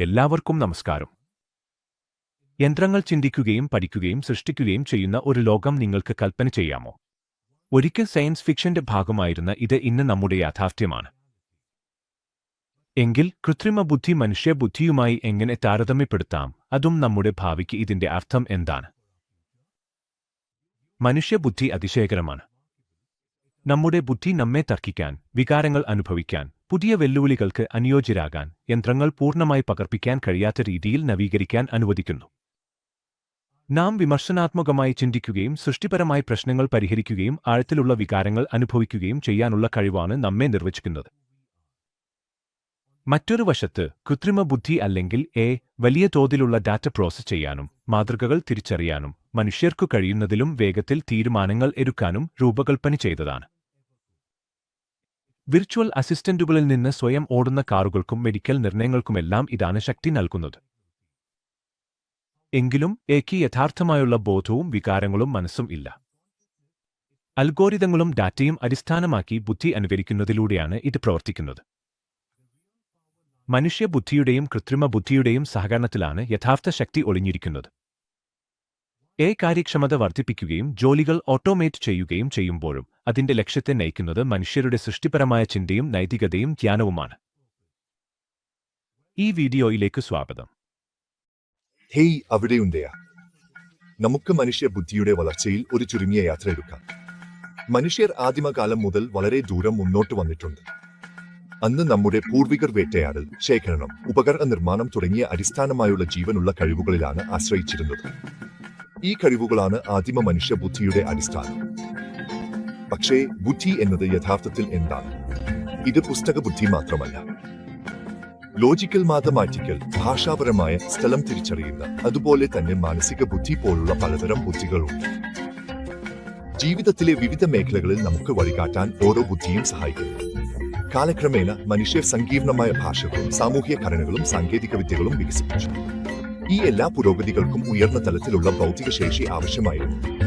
എല്ലാവർക്കും നമസ്കാരം. യന്ത്രങ്ങൾ ചിന്തിക്കുകയും പഠിക്കുകയും സൃഷ്ടിക്കുകയും ചെയ്യുന്ന ഒരു ലോകം നിങ്ങൾക്ക് കൽപ്പന ചെയ്യാമോ? ഒരിക്കൽ സയൻസ് ഫിക്ഷന്റെ ഭാഗമായിരുന്ന ഇത് ഇന്ന് നമ്മുടെ യാഥാർത്ഥ്യമാണ്. എങ്കിൽ കൃത്രിമ ബുദ്ധി മനുഷ്യബുദ്ധിയുമായി എങ്ങനെ താരതമ്യപ്പെടുത്താം? അതും നമ്മുടെ ഭാവിക്ക് ഇതിന്റെ അർത്ഥം എന്താണ്? മനുഷ്യബുദ്ധി അതിശയകരമാണ്. നമ്മുടെ ബുദ്ധി നമ്മെ തർക്കിക്കാൻ വികാരങ്ങൾ അനുഭവിക്കാൻ പുതിയ വെല്ലുവിളികൾക്ക് അനുയോജ്യരാകാൻ യന്ത്രങ്ങൾ പൂർണമായി പകർപ്പിക്കാൻ കഴിയാത്ത രീതിയിൽ നവീകരിക്കാൻ അനുവദിക്കുന്നു. നാം വിമർശനാത്മകമായി ചിന്തിക്കുകയും സൃഷ്ടിപരമായി പ്രശ്നങ്ങൾ പരിഹരിക്കുകയും ആഴത്തിലുള്ള വികാരങ്ങൾ അനുഭവിക്കുകയും ചെയ്യാനുള്ള കഴിവാണ് നമ്മെ നിർവചിക്കുന്നത്. മറ്റൊരു വശത്ത് കൃത്രിമ ബുദ്ധി അല്ലെങ്കിൽ എ വലിയ തോതിലുള്ള ഡാറ്റ പ്രോസസ് ചെയ്യാനും മാതൃകകൾ തിരിച്ചറിയാനും മനുഷ്യർക്കു കഴിയുന്നതിലും വേഗത്തിൽ തീരുമാനങ്ങൾ എടുക്കാനും രൂപകൽപ്പന ചെയ്തതാണ്. വിർച്വൽ അസിസ്റ്റന്റുകളിൽ നിന്ന് സ്വയം ഓടുന്ന കാറുകൾക്കും മെഡിക്കൽ നിർണയങ്ങൾക്കുമെല്ലാം ഇതാണ് ശക്തി നൽകുന്നത്. എങ്കിലും എക്ക് യഥാർത്ഥമായുള്ള ബോധവും വികാരങ്ങളും മനസ്സും ഇല്ല. അൽഗോരിതങ്ങളും ഡാറ്റയും അടിസ്ഥാനമാക്കി ബുദ്ധി അനുകരിക്കുന്നതിലൂടെയാണ് ഇത് പ്രവർത്തിക്കുന്നത്. മനുഷ്യബുദ്ധിയുടെയും കൃത്രിമ ബുദ്ധിയുടെയും സഹകരണത്തിലാണ് യഥാർത്ഥ ശക്തി ഒളിഞ്ഞിരിക്കുന്നത്. എ കാര്യക്ഷമത വർദ്ധിപ്പിക്കുകയും ജോലികൾ ഓട്ടോമേറ്റ് ചെയ്യുകയും ചെയ്യുമ്പോഴും അതിന്റെ ലക്ഷ്യത്തെ നയിക്കുന്നത് മനുഷ്യരുടെ സൃഷ്ടിപരമായ ചിന്തയും നൈതികതയും ജ്ഞാനവുമാണ് ഈ വീഡിയോയിലേക്ക് സ്വാഗതം. ഹേയ് അവിടെയുണ്ടയാ നമുക്ക് മനുഷ്യ ബുദ്ധിയുടെ വളർച്ചയിൽ ഒരു ചുരുങ്ങിയ യാത്ര എടുക്കാം. മനുഷ്യർ ആദിമകാലം മുതൽ വളരെ ദൂരം മുന്നോട്ട് വന്നിട്ടുണ്ട്. അന്ന് നമ്മുടെ പൂർവികർ വേട്ടയാടൽ ശേഖരണം ഉപകരണ നിർമ്മാണം തുടങ്ങിയ അടിസ്ഥാനമായുള്ള ജീവനുള്ള കഴിവുകളിലാണ് ആശ്രയിച്ചിരുന്നത്. ഈ കഴിവുകളാണ് ആദിമ മനുഷ്യ ബുദ്ധിയുടെ അടിസ്ഥാനം. പക്ഷേ ബുദ്ധി എന്നത് യഥാർത്ഥത്തിൽ എന്താണ്? ഇത് പുസ്തക ബുദ്ധി മാത്രമല്ല. ലോജിക്കൽ മാത്തമാറ്റിക്കൽ ഭാഷാപരമായ സ്ഥലം തിരിച്ചറിയുന്ന അതുപോലെ തന്നെ മാനസിക ബുദ്ധി പോലുള്ള പലതരം ബുദ്ധികളുണ്ട്. ജീവിതത്തിലെ വിവിധ മേഖലകളിൽ നമുക്ക് വഴികാട്ടാൻ ഓരോ ബുദ്ധിയും സഹായിക്കുന്നു. കാലക്രമേണ മനുഷ്യർ സങ്കീർണമായ ഭാഷകളും സാമൂഹ്യ ഘടനകളും സാങ്കേതിക വിദ്യകളും വികസിപ്പിച്ചു. ഈ എല്ലാ പുരോഗതികൾക്കും ഉയർന്ന തലത്തിലുള്ള ഭൗതിക ശേഷി ആവശ്യമായിരുന്നു.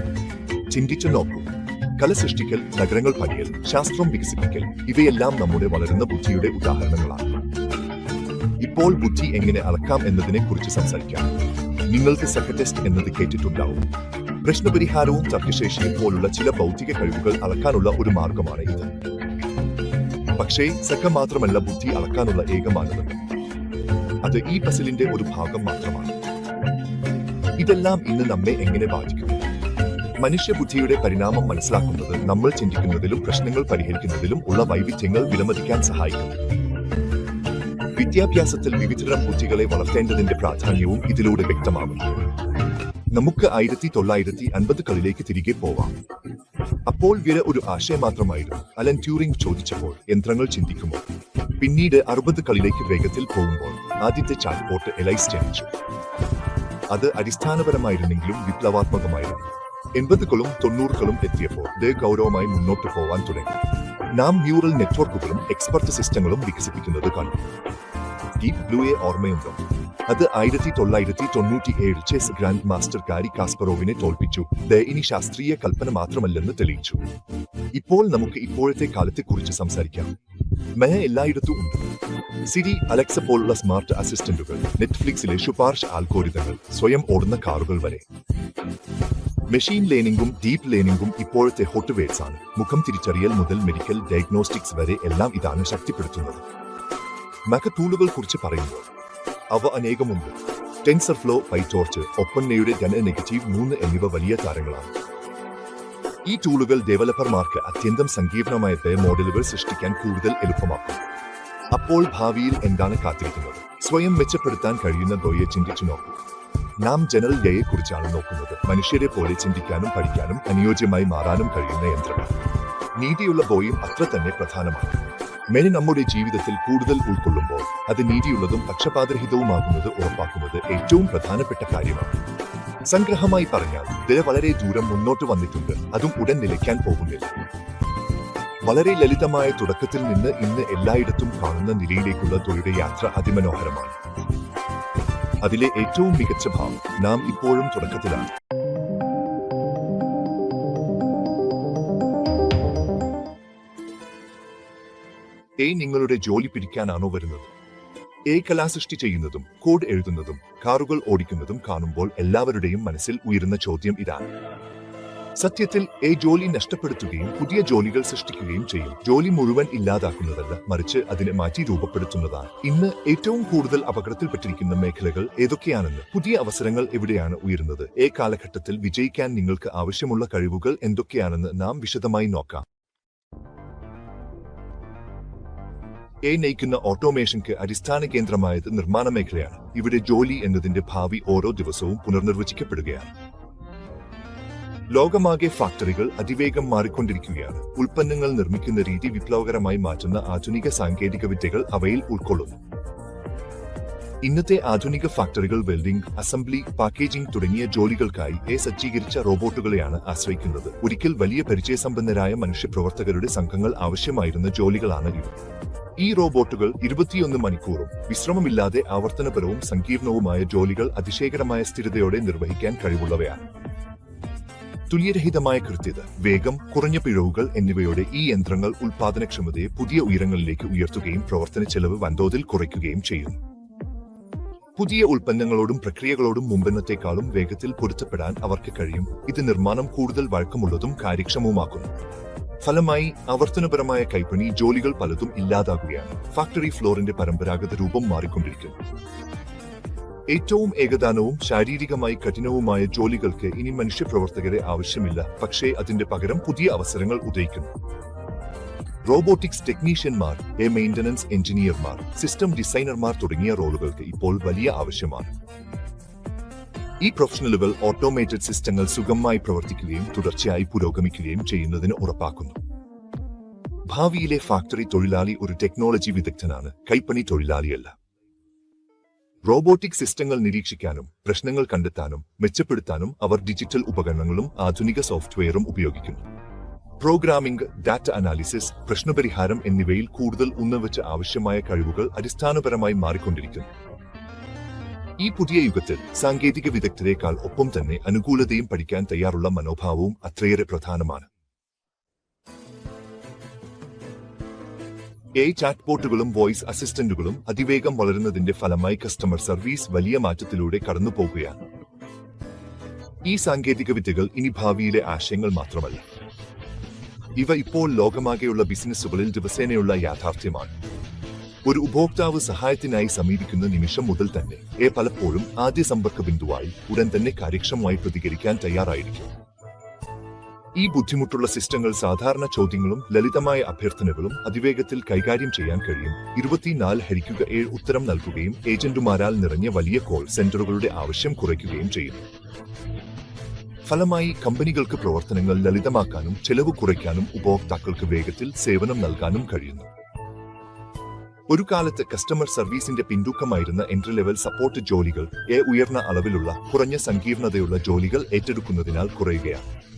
ചിന്തിച്ചു നോക്കൂ. കല സൃഷ്ടിക്കൽ നഗരങ്ങൾ പണിയൽ ശാസ്ത്രം വികസിപ്പിക്കൽ ഇവയെല്ലാം നമ്മുടെ വളരുന്ന ബുദ്ധിയുടെ ഉദാഹരണങ്ങളാണ്. ഇപ്പോൾ ബുദ്ധി എങ്ങനെ അളക്കാം എന്നതിനെ കുറിച്ച് സംസാരിക്കാം. നിങ്ങൾക്ക് സെക്ക ടെസ്റ്റ് എന്നത് കേട്ടിട്ടുണ്ടാവും. പ്രശ്നപരിഹാരവും തർക്കശേഷിയും പോലുള്ള ചില ഭൗതിക കഴിവുകൾ അളക്കാനുള്ള ഒരു മാർഗമാണ് ഇത്. പക്ഷേ സെക്ക മാത്രമല്ല ബുദ്ധി അളക്കാനുള്ള ഏക അത് ഈ പസിലിന്റെ ഒരു ഭാഗം മാത്രമാണ്. ഇതെല്ലാം ഇന്ന് നമ്മെ എങ്ങനെ ബാധിക്കുന്നു മനുഷ്യബുദ്ധിയുടെ പരിണാമം മനസ്സിലാക്കുന്നത് നമ്മൾ ചിന്തിക്കുന്നതിലും പ്രശ്നങ്ങൾ പരിഹരിക്കുന്നതിലും ഉള്ള വൈവിധ്യങ്ങൾ വിലമതിക്കാൻ സഹായിക്കുന്നു വിദ്യാഭ്യാസത്തിൽ വിവിധതരം ബുദ്ധികളെ വളർത്തേണ്ടതിന്റെ പ്രാധാന്യവും ഇതിലൂടെ വ്യക്തമാകുന്നു നമുക്ക് ആയിരത്തി തൊള്ളായിരത്തി അൻപതുകളിലേക്ക് തിരികെ പോവാം. അപ്പോൾ വിര ഒരു ആശയം മാത്രമായിരുന്നു. അലൻ ട്യൂറിംഗ് ചോദിച്ചപ്പോൾ യന്ത്രങ്ങൾ ചിന്തിക്കുമോ? പിന്നീട് അറുപതുകളിലേക്ക് വേഗത്തിൽ പോകുമ്പോൾ ആദ്യത്തെ ചാറ്റ്പോട്ട് എലൈസ് ജനിച്ചു. അത് അടിസ്ഥാനപരമായിരുന്നെങ്കിലും വിപ്ലവാത്മകമായിരുന്നു. എൺപതുകളും തൊണ്ണൂറുകളും എത്തിയപ്പോൾ ഇത് ഗൗരവമായി മുന്നോട്ട് പോവാൻ തുടങ്ങി. നാം ന്യൂറൽ നെറ്റ്വർക്കുകളും എക്സ്പെർട്ട് സിസ്റ്റങ്ങളും വികസിപ്പിക്കുന്നത് കണ്ടു. ഡീപ് ബ്ലൂയെ ഓർമ്മയുണ്ടോ? അത് ആയിരത്തി തൊള്ളായിരത്തി തൊണ്ണൂറ്റി ഏഴ് ചെസ് ഗ്രാൻഡ് മാസ്റ്റർ കാരി കാസ്പറോവിനെ തോൽപ്പിച്ചു. ദ ഇനി ശാസ്ത്രീയ കൽപ്പന മാത്രമല്ലെന്ന് തെളിയിച്ചു. ഇപ്പോൾ നമുക്ക് ഇപ്പോഴത്തെ കാലത്തെക്കുറിച്ച് സംസാരിക്കാം. മയ എല്ലായിടത്തും ഉണ്ട്. സിരി അലക്സ പോലുള്ള സ്മാർട്ട് അസിസ്റ്റന്റുകൾ നെറ്റ്ഫ്ലിക്സിലെ ശുപാർശ ആൽഗോരിതങ്ങൾ സ്വയം ഓടുന്ന കാറുകൾ വരെ. മെഷീൻ ലേണിംഗും ഡീപ് ലേണിംഗും ഇപ്പോഴത്തെ ഹോട്ട് വേഡ്സ് ആണ്. മുഖം തിരിച്ചറിയൽ മുതൽ മെഡിക്കൽ ഡയഗ്നോസ്റ്റിക്സ് വരെ എല്ലാം ഇതാണ് ശക്തിപ്പെടുത്തുന്നത്. മക കുറിച്ച് പറയുമ്പോൾ അവ അനേകമുണ്ട്. ടെൻസർ ഫ്ലോ പൈറ്റോർച്ച് ഒപ്പന്നയുടെ ജന നെഗറ്റീവ് മൂന്ന് എന്നിവ വലിയ താരങ്ങളാണ്. ഈ ടൂളുകൾ ഡെവലപ്പർമാർക്ക് അത്യന്തം സങ്കീർണമായ പേ മോഡലുകൾ സൃഷ്ടിക്കാൻ കൂടുതൽ എളുപ്പമാക്കും. അപ്പോൾ ഭാവിയിൽ എന്താണ് കാത്തിരിക്കുന്നത്? സ്വയം മെച്ചപ്പെടുത്താൻ കഴിയുന്ന ഗോയെ ചിന്തിച്ചു നോക്കൂ. നാം ജനറൽ ഡേയെ കുറിച്ചാണ് നോക്കുന്നത്. മനുഷ്യരെ പോലെ ചിന്തിക്കാനും പഠിക്കാനും അനുയോജ്യമായി മാറാനും കഴിയുന്ന യന്ത്രങ്ങൾ നീതിയുള്ള ബോയും അത്ര തന്നെ പ്രധാനമാണ്. മെനി നമ്മുടെ ജീവിതത്തിൽ കൂടുതൽ ഉൾക്കൊള്ളുമ്പോൾ അത് നീതിയുള്ളതും പക്ഷപാതരഹിതവുമാകുന്നത് ഉറപ്പാക്കുന്നത് ഏറ്റവും പ്രധാനപ്പെട്ട കാര്യമാണ്. സംഗ്രഹമായി പറഞ്ഞാൽ ദിന വളരെ ദൂരം മുന്നോട്ട് വന്നിട്ടുണ്ട്. അതും ഉടൻ നിലയ്ക്കാൻ പോകുന്നില്ല. വളരെ ലളിതമായ തുടക്കത്തിൽ നിന്ന് ഇന്ന് എല്ലായിടത്തും കാണുന്ന നിലയിലേക്കുള്ള തൊഴിയുടെ യാത്ര അതിമനോഹരമാണ്. അതിലെ ഏറ്റവും മികച്ച ഭാവം നാം ഇപ്പോഴും തുടക്കത്തിലാണ്. എ നിങ്ങളുടെ ജോലി പിടിക്കാനാണോ വരുന്നത്? എ കലാസൃഷ്ടി ചെയ്യുന്നതും കോഡ് എഴുതുന്നതും കാറുകൾ ഓടിക്കുന്നതും കാണുമ്പോൾ എല്ലാവരുടെയും മനസ്സിൽ ഉയരുന്ന ചോദ്യം ഇതാണ്. സത്യത്തിൽ ഈ ജോലി നഷ്ടപ്പെടുത്തുകയും പുതിയ ജോലികൾ സൃഷ്ടിക്കുകയും ചെയ്യും. ജോലി മുഴുവൻ ഇല്ലാതാക്കുന്നതല്ല മറിച്ച് അതിനെ മാറ്റി രൂപപ്പെടുത്തുന്നതാണ്. ഇന്ന് ഏറ്റവും കൂടുതൽ അപകടത്തിൽപ്പെട്ടിരിക്കുന്ന മേഖലകൾ ഏതൊക്കെയാണെന്ന് പുതിയ അവസരങ്ങൾ എവിടെയാണ് ഉയരുന്നത് ഏ കാലഘട്ടത്തിൽ വിജയിക്കാൻ നിങ്ങൾക്ക് ആവശ്യമുള്ള കഴിവുകൾ എന്തൊക്കെയാണെന്ന് നാം വിശദമായി നോക്കാം. എ നയിക്കുന്ന ഓട്ടോമേഷൻക്ക് അടിസ്ഥാന കേന്ദ്രമായത് നിർമ്മാണ മേഖലയാണ്. ഇവിടെ ജോലി എന്നതിന്റെ ഭാവി ഓരോ ദിവസവും പുനർനിർവചിക്കപ്പെടുകയാണ്. ലോകമാകെ ഫാക്ടറികൾ അതിവേഗം മാറിക്കൊണ്ടിരിക്കുകയാണ്. ഉൽപ്പന്നങ്ങൾ നിർമ്മിക്കുന്ന രീതി വിപ്ലവകരമായി മാറ്റുന്ന ആധുനിക സാങ്കേതിക വിദ്യകൾ അവയിൽ ഉൾക്കൊള്ളുന്നു. ഇന്നത്തെ ആധുനിക ഫാക്ടറികൾ വെൽഡിംഗ് അസംബ്ലി പാക്കേജിംഗ് തുടങ്ങിയ ജോലികൾക്കായി എ സജ്ജീകരിച്ച റോബോട്ടുകളെയാണ് ആശ്രയിക്കുന്നത്. ഒരിക്കൽ വലിയ പരിചയസമ്പന്നരായ മനുഷ്യപ്രവർത്തകരുടെ സംഘങ്ങൾ ആവശ്യമായിരുന്ന ജോലികളാണ് ഇവ. ഈ റോബോട്ടുകൾ ഇരുപത്തിയൊന്ന് മണിക്കൂറും വിശ്രമമില്ലാതെ ആവർത്തനപരവും സങ്കീർണവുമായ ജോലികൾ അതിശയകരമായ സ്ഥിരതയോടെ നിർവഹിക്കാൻ കഴിവുള്ളവയാണ്. തുല്യരഹിതമായ കൃത്യത വേഗം കുറഞ്ഞ പിഴവുകൾ എന്നിവയോടെ ഈ യന്ത്രങ്ങൾ ഉൽപാദനക്ഷമതയെ പുതിയ ഉയരങ്ങളിലേക്ക് ഉയർത്തുകയും പ്രവർത്തന ചെലവ് വൻതോതിൽ കുറയ്ക്കുകയും ചെയ്യുന്നു. പുതിയ ഉൽപ്പന്നങ്ങളോടും പ്രക്രിയകളോടും മുമ്പെന്നത്തെക്കാളും വേഗത്തിൽ പൊരുത്തപ്പെടാൻ അവർക്ക് കഴിയും. ഇത് നിർമ്മാണം കൂടുതൽ വഴക്കമുള്ളതും കാര്യക്ഷമവുമാക്കുന്നു. ഫലമായി ആവർത്തനപരമായ കൈപ്പണി ജോലികൾ പലതും ഇല്ലാതാകുകയാണ്. ഫാക്ടറി ഫ്ലോറിന്റെ പരമ്പരാഗത രൂപം മാറിക്കൊണ്ടിരിക്കുന്നു. ഏറ്റവും ഏകദാനവും ശാരീരികമായി കഠിനവുമായ ജോലികൾക്ക് ഇനി മനുഷ്യപ്രവർത്തകരെ ആവശ്യമില്ല. പക്ഷേ അതിന്റെ പകരം പുതിയ അവസരങ്ങൾ ഉദയിക്കുന്നു. റോബോട്ടിക്സ് ടെക്നീഷ്യന്മാർ എ മെയിന്റനൻസ് എഞ്ചിനീയർമാർ സിസ്റ്റം ഡിസൈനർമാർ തുടങ്ങിയ റോളുകൾക്ക് ഇപ്പോൾ വലിയ ആവശ്യമാണ്. ഈ പ്രൊഫഷണലുകൾ ഓട്ടോമേറ്റഡ് സിസ്റ്റങ്ങൾ സുഗമമായി പ്രവർത്തിക്കുകയും തുടർച്ചയായി പുരോഗമിക്കുകയും ചെയ്യുന്നതിന് ഉറപ്പാക്കുന്നു. ഭാവിയിലെ ഫാക്ടറി തൊഴിലാളി ഒരു ടെക്നോളജി വിദഗ്ധനാണ്. കൈപ്പണി തൊഴിലാളിയല്ല. റോബോട്ടിക് സിസ്റ്റങ്ങൾ നിരീക്ഷിക്കാനും പ്രശ്നങ്ങൾ കണ്ടെത്താനും മെച്ചപ്പെടുത്താനും അവർ ഡിജിറ്റൽ ഉപകരണങ്ങളും ആധുനിക സോഫ്റ്റ്വെയറും ഉപയോഗിക്കുന്നു. പ്രോഗ്രാമിംഗ് ഡാറ്റ അനാലിസിസ് പ്രശ്നപരിഹാരം എന്നിവയിൽ കൂടുതൽ ഉന്നവച്ച് ആവശ്യമായ കഴിവുകൾ അടിസ്ഥാനപരമായി മാറിക്കൊണ്ടിരിക്കുന്നു. ഈ പുതിയ യുഗത്തിൽ സാങ്കേതിക വിദഗ്ധരെക്കാൾ ഒപ്പം തന്നെ അനുകൂലതയും പഠിക്കാൻ തയ്യാറുള്ള മനോഭാവവും അത്രയേറെ പ്രധാനമാണ്. എ ചാറ്റ്ബോട്ടുകളും വോയിസ് അസിസ്റ്റന്റുകളും അതിവേഗം വളരുന്നതിന്റെ ഫലമായി കസ്റ്റമർ സർവീസ് വലിയ മാറ്റത്തിലൂടെ കടന്നുപോകുകയാണ്. ഈ സാങ്കേതിക വിദ്യകൾ ഇനി ഭാവിയിലെ ആശയങ്ങൾ മാത്രമല്ല. ഇവ ഇപ്പോൾ ലോകമാകെയുള്ള ബിസിനസ്സുകളിൽ ദിവസേനയുള്ള യാഥാർത്ഥ്യമാണ്. ഒരു ഉപഭോക്താവ് സഹായത്തിനായി സമീപിക്കുന്ന നിമിഷം മുതൽ തന്നെ എ പലപ്പോഴും ആദ്യ സമ്പർക്ക ബിന്ദുവായി ഉടൻ തന്നെ കാര്യക്ഷമമായി പ്രതികരിക്കാൻ തയ്യാറായിരിക്കും. ഈ ബുദ്ധിമുട്ടുള്ള സിസ്റ്റങ്ങൾ സാധാരണ ചോദ്യങ്ങളും ലളിതമായ അഭ്യർത്ഥനകളും അതിവേഗത്തിൽ കൈകാര്യം ചെയ്യാൻ കഴിയും. ഇരുപത്തിനാല് ഹരിക്കുക ഏഴ് ഉത്തരം നൽകുകയും ഏജന്റുമാരാൽ നിറഞ്ഞ വലിയ കോൾ സെന്ററുകളുടെ ആവശ്യം കുറയ്ക്കുകയും ചെയ്യും. ഫലമായി കമ്പനികൾക്ക് പ്രവർത്തനങ്ങൾ ലളിതമാക്കാനും ചെലവ് കുറയ്ക്കാനും ഉപഭോക്താക്കൾക്ക് വേഗത്തിൽ സേവനം നൽകാനും കഴിയുന്നു. ഒരു കാലത്ത് കസ്റ്റമർ സർവീസിന്റെ പിന്തൂക്കമായിരുന്ന എൻട്രി ലെവൽ സപ്പോർട്ട് ജോലികൾ ഏ ഉയർന്ന അളവിലുള്ള കുറഞ്ഞ സങ്കീർണതയുള്ള ജോലികൾ ഏറ്റെടുക്കുന്നതിനാൽ കുറയുകയാണ്.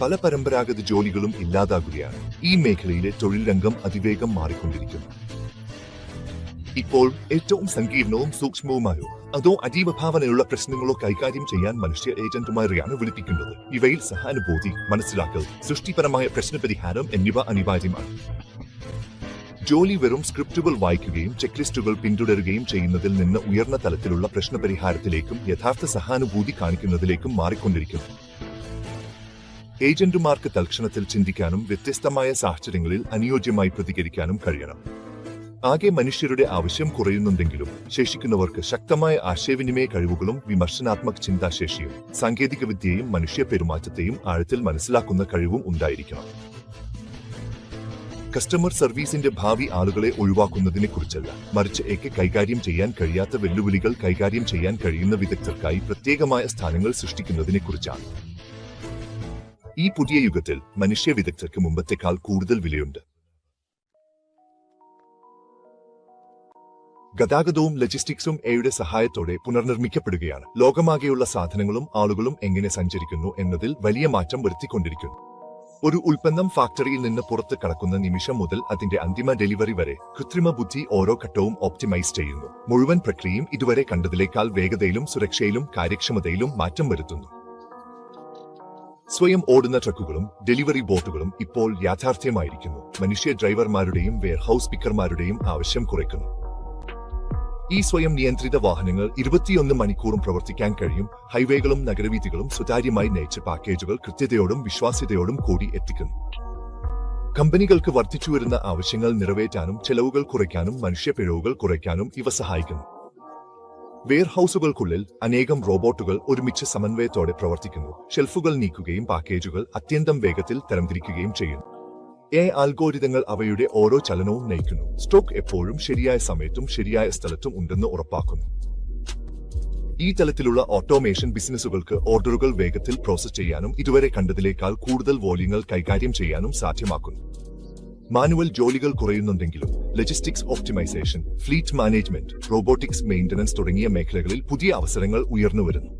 പല പരമ്പരാഗത ജോലികളും ഇല്ലാതാകുകയാണ്. ഈ മേഖലയിലെ തൊഴിൽ രംഗം അതിവേഗം മാറിക്കൊണ്ടിരിക്കുന്നു. ഇപ്പോൾ ഏറ്റവും സങ്കീർണവും സൂക്ഷ്മവുമായോ അതോ അതീവ ഭാവനയുള്ള പ്രശ്നങ്ങളോ കൈകാര്യം ചെയ്യാൻ മനുഷ്യ ഏജന്റുമാരെയാണ് വിളിപ്പിക്കുന്നത്? ഇവയിൽ സഹാനുഭൂതി മനസ്സിലാക്കൽ സൃഷ്ടിപരമായ പ്രശ്നപരിഹാരം എന്നിവ അനിവാര്യമാണ്. ജോലി വെറും സ്ക്രിപ്റ്റുകൾ വായിക്കുകയും ചെക്ക്ലിസ്റ്റുകൾ പിന്തുടരുകയും ചെയ്യുന്നതിൽ നിന്ന് ഉയർന്ന തലത്തിലുള്ള പ്രശ്നപരിഹാരത്തിലേക്കും യഥാർത്ഥ സഹാനുഭൂതി കാണിക്കുന്നതിലേക്കും മാറിക്കൊണ്ടിരിക്കുന്നു. ഏജന്റുമാർക്ക് തൽക്ഷണത്തിൽ ചിന്തിക്കാനും വ്യത്യസ്തമായ സാഹചര്യങ്ങളിൽ അനുയോജ്യമായി പ്രതികരിക്കാനും കഴിയണം. ആകെ മനുഷ്യരുടെ ആവശ്യം കുറയുന്നുണ്ടെങ്കിലും ശേഷിക്കുന്നവർക്ക് ശക്തമായ ആശയവിനിമയ കഴിവുകളും വിമർശനാത്മക ചിന്താശേഷിയും സാങ്കേതികവിദ്യയും മനുഷ്യ പെരുമാറ്റത്തെയും ആഴത്തിൽ മനസ്സിലാക്കുന്ന കഴിവും ഉണ്ടായിരിക്കണം. കസ്റ്റമർ സർവീസിന്റെ ഭാവി ആളുകളെ ഒഴിവാക്കുന്നതിനെക്കുറിച്ചല്ല മറിച്ച് ഏക്ക് കൈകാര്യം ചെയ്യാൻ കഴിയാത്ത വെല്ലുവിളികൾ കൈകാര്യം ചെയ്യാൻ കഴിയുന്ന വിദഗ്ധർക്കായി പ്രത്യേകമായ സ്ഥാനങ്ങൾ സൃഷ്ടിക്കുന്നതിനെ കുറിച്ചാണ് ഈ പുതിയ യുഗത്തിൽ മനുഷ്യ വിദഗ്ധർക്ക് മുമ്പത്തേക്കാൾ കൂടുതൽ വിലയുണ്ട്. ഗതാഗതവും ലജിസ്റ്റിക്സും എയുടെ സഹായത്തോടെ പുനർനിർമ്മിക്കപ്പെടുകയാണ്. ലോകമാകെയുള്ള സാധനങ്ങളും ആളുകളും എങ്ങനെ സഞ്ചരിക്കുന്നു എന്നതിൽ വലിയ മാറ്റം വരുത്തിക്കൊണ്ടിരിക്കുന്നു. ഒരു ഉൽപ്പന്നം ഫാക്ടറിയിൽ നിന്ന് പുറത്ത് കടക്കുന്ന നിമിഷം മുതൽ അതിന്റെ അന്തിമ ഡെലിവറി വരെ കൃത്രിമ ബുദ്ധി ഓരോ ഘട്ടവും ഓപ്റ്റിമൈസ് ചെയ്യുന്നു. മുഴുവൻ പ്രക്രിയയും ഇതുവരെ കണ്ടതിലേക്കാൾ വേഗതയിലും സുരക്ഷയിലും കാര്യക്ഷമതയിലും മാറ്റം വരുത്തുന്നു. സ്വയം ഓടുന്ന ട്രക്കുകളും ഡെലിവറി ബോട്ടുകളും ഇപ്പോൾ യാഥാർത്ഥ്യമായിരിക്കുന്നു. മനുഷ്യ ഡ്രൈവർമാരുടെയും വെയർഹൌസ് പിക്കർമാരുടെയും ആവശ്യം കുറയ്ക്കുന്നു. ഈ സ്വയം നിയന്ത്രിത വാഹനങ്ങൾ ഇരുപത്തിയൊന്ന് മണിക്കൂറും പ്രവർത്തിക്കാൻ കഴിയും. ഹൈവേകളും നഗരവീഥികളും സുതാര്യമായി നയിച്ച പാക്കേജുകൾ കൃത്യതയോടും വിശ്വാസ്യതയോടും കൂടി എത്തിക്കുന്നു. കമ്പനികൾക്ക് വർദ്ധിച്ചുവരുന്ന ആവശ്യങ്ങൾ നിറവേറ്റാനും ചെലവുകൾ കുറയ്ക്കാനും മനുഷ്യ പിഴവുകൾ കുറയ്ക്കാനും ഇവ സഹായിക്കുന്നു. വെയർഹൌസുകൾക്കുള്ളിൽ അനേകം റോബോട്ടുകൾ ഒരുമിച്ച് സമന്വയത്തോടെ പ്രവർത്തിക്കുന്നു. ഷെൽഫുകൾ നീക്കുകയും പാക്കേജുകൾ അത്യന്തം വേഗത്തിൽ തരംതിരിക്കുകയും ചെയ്യുന്നു. എ ആൽഗോരിതങ്ങൾ അവയുടെ ഓരോ ചലനവും നയിക്കുന്നു. സ്റ്റോക്ക് എപ്പോഴും ശരിയായ സമയത്തും ശരിയായ സ്ഥലത്തും ഉണ്ടെന്ന് ഉറപ്പാക്കുന്നു. ഈ തലത്തിലുള്ള ഓട്ടോമേഷൻ ബിസിനസ്സുകൾക്ക് ഓർഡറുകൾ വേഗത്തിൽ പ്രോസസ് ചെയ്യാനും ഇതുവരെ കണ്ടതിലേക്കാൾ കൂടുതൽ വോല്യങ്ങൾ കൈകാര്യം ചെയ്യാനും സാധ്യമാക്കുന്നു. മാനുവൽ ജോലികൾ കുറയുന്നുണ്ടെങ്കിലും logistics optimization fleet management robotics maintenance തുടങ്ങിയ മേഖലകളിൽ പുതിയ അവസരങ്ങൾ ഉയർന്നുവരുന്നു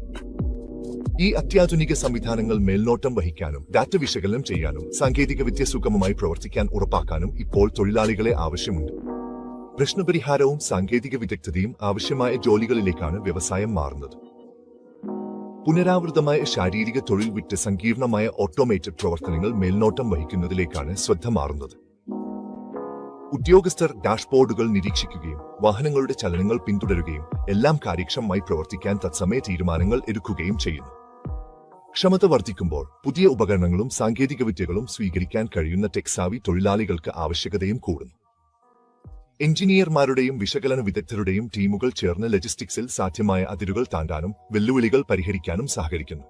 ഈ അത്യാധുനിക സംവിധാനങ്ങൾ മേൽനോട്ടം വഹിക്കാനും ഡാറ്റ വിശകലനം ചെയ്യാനും സാങ്കേതികവിദ്യ സുഗമമായി പ്രവർത്തിക്കാൻ ഉറപ്പാക്കാനും ഇപ്പോൾ തൊഴിലാളികളെ ആവശ്യമുണ്ട്. പ്രശ്നപരിഹാരവും സാങ്കേതിക വിദഗ്ധതയും ആവശ്യമായ ജോലികളിലേക്കാണ് വ്യവസായം മാറുന്നത്. പുനരാവൃതമായ ശാരീരിക തൊഴിൽ വിട്ട് സങ്കീർണമായ ഓട്ടോമേറ്റഡ് പ്രവർത്തനങ്ങൾ മേൽനോട്ടം വഹിക്കുന്നതിലേക്കാണ് ശ്രദ്ധ മാറുന്നത്. ഉദ്യോഗസ്ഥർ ഡാഷ്ബോർഡുകൾ നിരീക്ഷിക്കുകയും വാഹനങ്ങളുടെ ചലനങ്ങൾ പിന്തുടരുകയും എല്ലാം കാര്യക്ഷമമായി പ്രവർത്തിക്കാൻ തത്സമയ തീരുമാനങ്ങൾ എടുക്കുകയും ചെയ്യുന്നു. ക്ഷമത വർദ്ധിക്കുമ്പോൾ പുതിയ ഉപകരണങ്ങളും സാങ്കേതികവിദ്യകളും സ്വീകരിക്കാൻ കഴിയുന്ന ടെക്സാവി തൊഴിലാളികൾക്ക് ആവശ്യകതയും കൂടുന്നു. എഞ്ചിനീയർമാരുടെയും വിശകലന വിദഗ്ധരുടെയും ടീമുകൾ ചേർന്ന് ലജിസ്റ്റിക്സിൽ സാധ്യമായ അതിരുകൾ താണ്ടാനും വെല്ലുവിളികൾ പരിഹരിക്കാനും സഹകരിക്കുന്നു.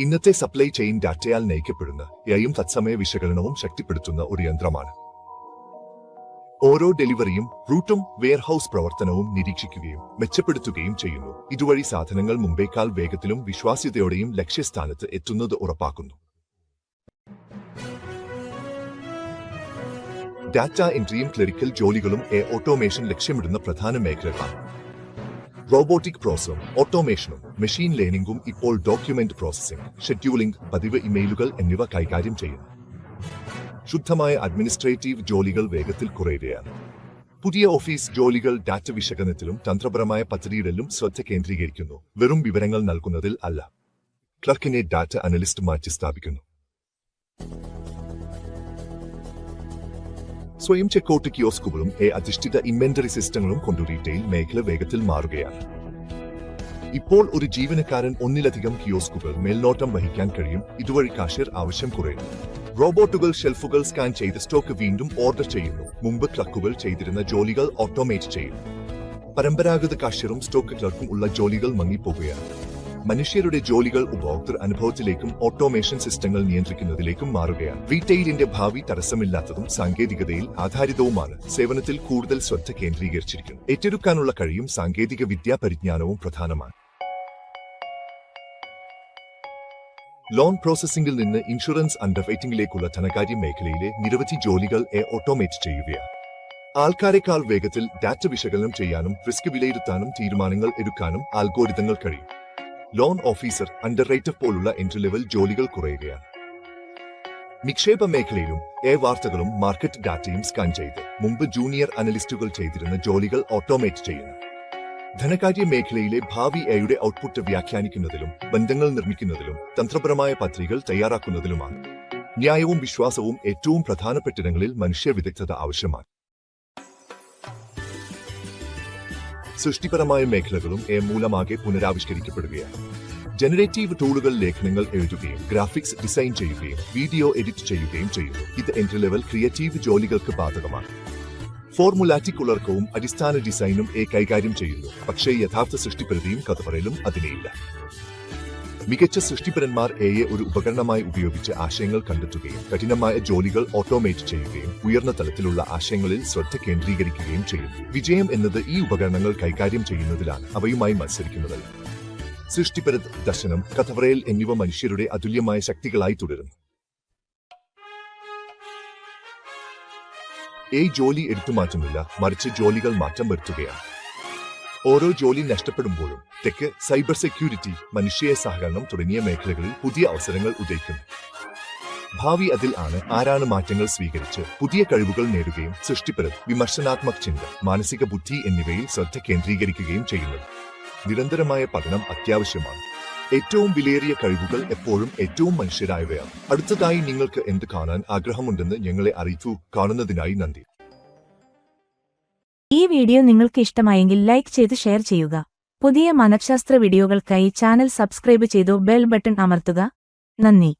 ഇന്നത്തെ സപ്ലൈ ചെയിൻ ഡാറ്റയാൽ നയിക്കപ്പെടുന്ന എയും തത്സമയ വിശകലനവും ശക്തിപ്പെടുത്തുന്ന ഒരു യന്ത്രമാണ്. ഓരോ ഡെലിവറിയും റൂട്ടും വെയർഹൌസ് പ്രവർത്തനവും നിരീക്ഷിക്കുകയും മെച്ചപ്പെടുത്തുകയും ചെയ്യുന്നു. ഇതുവഴി സാധനങ്ങൾ മുമ്പേക്കാൾ വേഗത്തിലും വിശ്വാസ്യതയോടെയും ലക്ഷ്യസ്ഥാനത്ത് എത്തുന്നത് ഉറപ്പാക്കുന്നു. ഡാറ്റ എൻട്രിയും ക്ലറിക്കൽ ജോലികളും എ ഓട്ടോമേഷൻ ലക്ഷ്യമിടുന്ന പ്രധാന മേഖലകളാണ്. റോബോട്ടിക് പ്രോസസും ഓട്ടോമേഷനും മെഷീൻ ലേണിംഗും ഇപ്പോൾ ഡോക്യുമെന്റ് പ്രോസസ്സിംഗ് ഷെഡ്യൂളിംഗ് പതിവ് ഇമെയിലുകൾ എന്നിവ കൈകാര്യം ചെയ്യുന്നു. ശുദ്ധമായ അഡ്മിനിസ്ട്രേറ്റീവ് ജോലികൾ വേഗത്തിൽ കുറയുകയാണ്. പുതിയ ഓഫീസ് ജോലികൾ ഡാറ്റ വിശകലനത്തിലും തന്ത്രപരമായ പദ്ധതിയിടലും ശ്രദ്ധ കേന്ദ്രീകരിക്കുന്നു. വെറും വിവരങ്ങൾ നൽകുന്നതിൽ അല്ല. ക്ലർക്കിനെ ഡാറ്റ അനലിസ്റ്റ് മാറ്റി സ്ഥാപിക്കുന്നു. സ്വയം ചെക്കൗട്ട് കിയോസ്കുകളും എ അധിഷ്ഠിത ഇൻവെന്ററി സിസ്റ്റങ്ങളും കൊണ്ട് റീറ്റെയിൽ മേഖല വേഗത്തിൽ മാറുകയാണ്. ഇപ്പോൾ ഒരു ജീവനക്കാരൻ ഒന്നിലധികം കിയോസ്കുകൾ മേൽനോട്ടം വഹിക്കാൻ കഴിയും. ഇതുവഴി കാഷ്യർ ആവശ്യം കുറയുന്നു. റോബോട്ടുകൾ ഷെൽഫുകൾ സ്കാൻ ചെയ്ത് സ്റ്റോക്ക് വീണ്ടും ഓർഡർ ചെയ്യുന്നു. മുമ്പ് ക്ലർക്കുകൾ ചെയ്തിരുന്ന ജോലികൾ ഓട്ടോമേറ്റ് ചെയ്യുന്നു പരമ്പരാഗത കാഷ്യറും സ്റ്റോക്ക് ക്ലർക്കും ഉള്ള ജോലികൾ മങ്ങിപ്പോകുകയാണ്. മനുഷ്യരുടെ ജോലികൾ ഉപഭോക്തൃ അനുഭവത്തിലേക്കും ഓട്ടോമേഷൻ സിസ്റ്റങ്ങൾ നിയന്ത്രിക്കുന്നതിലേക്കും മാറുകയാണ്. റീറ്റെയിലിന്റെ ഭാവി തടസ്സമില്ലാത്തതും സാങ്കേതികതയിൽ ആധാരിതവുമാണ്. സേവനത്തിൽ കൂടുതൽ ശ്രദ്ധ കേന്ദ്രീകരിച്ചിരിക്കുന്നു. ഏറ്റെടുക്കാനുള്ള കഴിയും സാങ്കേതിക വിദ്യാ പരിജ്ഞാനവും പ്രധാനമാണ്. ലോൺ പ്രോസസ്സിംഗിൽ നിന്ന് ഇൻഷുറൻസ് അണ്ടർറൈറ്റിംഗിലേക്കുള്ള ധനകാര്യ മേഖലയിലെ നിരവധി ജോലികൾ എ ഓട്ടോമേറ്റ് ചെയ്യുകയാണ്. ആൾക്കാരെക്കാൾ വേഗത്തിൽ ഡാറ്റ വിശകലനം ചെയ്യാനും റിസ്ക് വിലയിരുത്താനും തീരുമാനങ്ങൾ എടുക്കാനും ആൽഗോരിതങ്ങൾ കഴിയും. ലോൺ ഓഫീസർ അണ്ടർറൈറ്റർ പോലുള്ള എൻട്രി ലെവൽ ജോലികൾ കുറയുകയാണ്. നിക്ഷേപ മേഖലയിലും എ വാർത്തകളും മാർക്കറ്റ് ഡാറ്റയും സ്കാൻ ചെയ്ത് മുമ്പ് ജൂനിയർ അനലിസ്റ്റുകൾ ചെയ്തിരുന്ന ജോലികൾ ഓട്ടോമേറ്റ് ചെയ്യുന്നു. ധനകാര്യ മേഖലയിലെ ഭാവി എയുടെ ഔട്ട്പുട്ട് വ്യാഖ്യാനിക്കുന്നതിലും ബന്ധങ്ങൾ നിർമ്മിക്കുന്നതിലും തന്ത്രപരമായ പദ്ധതികൾ തയ്യാറാക്കുന്നതിലുമാണ്. ന്യായവും വിശ്വാസവും ഏറ്റവും പ്രധാനപ്പെട്ടിടങ്ങളിൽ മനുഷ്യ വിദഗ്ധത ആവശ്യമാണ്. സൃഷ്ടിപരമായ മേഖലകളും എ മൂലമാകെ പുനരാവിഷ്കരിക്കപ്പെടുകയാണ്. ജനറേറ്റീവ് ടൂളുകൾ ലേഖനങ്ങൾ എഴുതുകയും ഗ്രാഫിക്സ് ഡിസൈൻ ചെയ്യുകയും വീഡിയോ എഡിറ്റ് ചെയ്യുകയും ചെയ്യുന്നു. ഇത് എൻട്രി ലെവൽ ക്രിയേറ്റീവ് ജോലികൾക്ക് ബാധകമാണ്. ഫോർമുലാറ്റിക് ഉള്ളർക്കവും അടിസ്ഥാന ഡിസൈനും എ കൈകാര്യം ചെയ്യുന്നു. പക്ഷേ യഥാർത്ഥ സൃഷ്ടിപരതയും കഥ പറയലും അതിനെയില്ല. മികച്ച സൃഷ്ടിപരന്മാർ എയെ ഒരു ഉപകരണമായി ഉപയോഗിച്ച് ആശയങ്ങൾ കണ്ടെത്തുകയും കഠിനമായ ജോലികൾ ഓട്ടോമേറ്റ് ചെയ്യുകയും ഉയർന്ന തലത്തിലുള്ള ആശയങ്ങളിൽ ശ്രദ്ധ കേന്ദ്രീകരിക്കുകയും ചെയ്യും വിജയം എന്നത് ഈ ഉപകരണങ്ങൾ കൈകാര്യം ചെയ്യുന്നതിലാണ് അവയുമായി മത്സരിക്കുന്നതല്ല. സൃഷ്ടിപര ദർശനം കഥവറയൽ എന്നിവ മനുഷ്യരുടെ അതുല്യമായ ശക്തികളായി തുടരുന്നു. എ ജോലി എടുത്തു മാറ്റുന്നില്ല. മറിച്ച് ജോലികൾ മാറ്റം വരുത്തുകയാണ്. ഓരോ ജോലി നഷ്ടപ്പെടുമ്പോഴും തെക്ക് സൈബർ സെക്യൂരിറ്റി മനുഷ്യ സഹകരണം തുടങ്ങിയ മേഖലകളിൽ പുതിയ അവസരങ്ങൾ ഉദയിക്കുന്നു. ഭാവി അതിൽ ആണ് ആരാണ് മാറ്റങ്ങൾ സ്വീകരിച്ച് പുതിയ കഴിവുകൾ നേടുകയും സൃഷ്ടിപരത വിമർശനാത്മക ചിന്ത മാനസിക ബുദ്ധി എന്നിവയിൽ ശ്രദ്ധ കേന്ദ്രീകരിക്കുകയും ചെയ്യുന്നത്. നിരന്തരമായ പഠനം അത്യാവശ്യമാണ്. ഏറ്റവും വിലയേറിയ കഴിവുകൾ എപ്പോഴും ഏറ്റവും മനുഷ്യരായവയാണ്. അടുത്തതായി നിങ്ങൾക്ക് എന്ത് കാണാൻ ആഗ്രഹമുണ്ടെന്ന് ഞങ്ങളെ അറിയിച്ചു. കാണുന്നതിനായി നന്ദി. ഈ വീഡിയോ നിങ്ങൾക്ക് ഇഷ്ടമായെങ്കിൽ ലൈക്ക് ചെയ്ത് ഷെയർ ചെയ്യുക. പുതിയ മനഃശാസ്ത്ര വീഡിയോകൾക്കായി ചാനൽ സബ്സ്ക്രൈബ് ചെയ്തു ബെൽ ബട്ടൺ അമർത്തുക. നന്ദി.